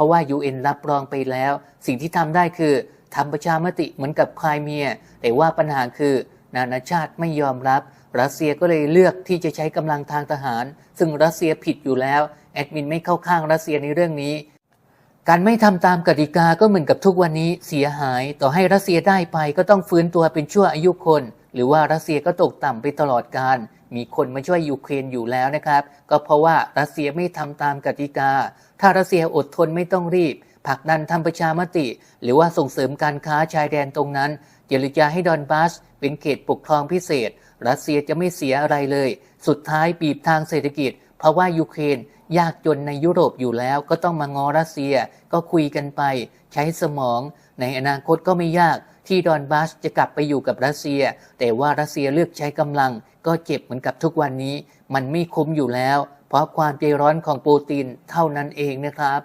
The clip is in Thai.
ราะว่า UN รับรองไปแล้ว สิ่งที่ทำได้คือทำประชามติเหมือนกับไครเมีย แต่ว่าปัญหาคือ นานาชาติไม่ยอมรับ รัสเซียก็เลยเลือกที่จะใช้กำลังทางทหาร ซึ่งรัสเซียผิดอยู่แล้ว แอดมินไม่เข้าข้างรัสเซียในเรื่องนี้ การไม่ทำตามกติกาก็เหมือนกับทุกวันนี้เสียหาย ต่อให้รัสเซียได้ไปก็ต้องฟื้นตัวเป็นชั่วอายุคน หรือว่ารัสเซียก็ตกต่ำไปตลอดการ มีคนมาช่วยยูเครนอยู่แล้วนะครับ ก็เพราะว่ารัสเซียไม่ทำตามกติกา ถ้ารัสเซียอดทนไม่ต้องรีบผลักดันทำประชามติ หรือว่าส่งเสริมการค้าชายแดนตรงนั้นเจรจาให้ดอนบาสเป็นเขตปกครองพิเศษ รัสเซียจะไม่เสียอะไรเลย สุดท้ายบีบทางเศรษฐกิจ เพราะว่ายูเครนยากจนในยุโรปอยู่แล้ว ก็ต้องมางอรัสเซีย ก็คุยกันไป ใช้สมอง ในอนาคตก็ไม่ยาก ที่ดอนบาสจะกลับไปอยู่กับรัสเซีย แต่ว่ารัสเซียเลือกใช้กำลัง ก็เจ็บเหมือนกับทุกวันนี้ มันไม่คุ้มอยู่แล้ว เพราะความใจร้อนของปูตินเท่านั้นเองนะครับ